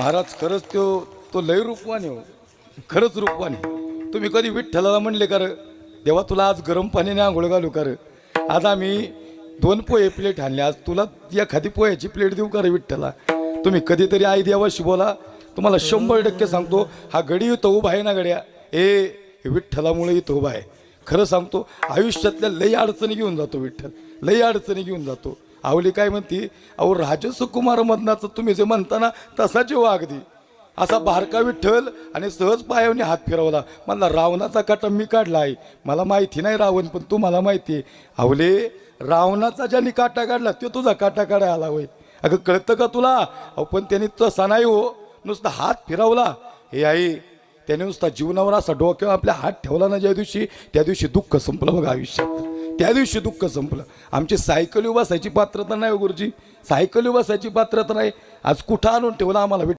महाराज खरंच तो तो लय रूपवान आहे हो. खरंच रूपवान आहे. तुम्ही कधी विठ्ठलाला म्हणले कर देवा तुला आज गरम पाण्याने आंघोळ घालू कर आज आम्ही दोन पोहे प्लेट आणले. आज तुला एखादी पोह्याची प्लेट देऊ का रे विठ्ठला? तुम्ही कधीतरी आई देवाशी बोला. तुम्हाला शंभर टक्के सांगतो हा गडी इथं उभा आहे ना गड्या? ए विठ्ठलामुळे इथं उभा आहे. खरं सांगतो आयुष्यातल्या लई अडचणी घेऊन जातो विठ्ठल. लई अडचणी घेऊन जातो. आवली काय म्हणती अहो राजसुकुमार मदनाचं तुम्ही जे म्हणता ना तसाच हो अगदी असा बारका विठ्ठल आणि सहज पायावने हात फिरवला. मला रावणाचा काटा मी काढला आहे. मला माहिती नाही रावण पण तू मला माहिती आहे. आवले रावणाचा ज्याने काटा काढला तो तुझा काटा काढायला आला होय. अगं कळतं का तुला? अहो पण त्याने तसा नाही हो. नुसता हात फिरवला. हे आई त्याने नुसता जीवनावर असा डोक्यावर आपल्या हात ठेवला ना ज्या दिवशी त्या दिवशी दुःख संपलं बघा आयुष्यात. त्या दिवशी दुःख संपलं. आमची सायकली उभासायची पात्रता नाही हो गुरुजी. सायकली उभासायची पात्रता नाही. आज कुठं आणून ठेवलं आम्हाला?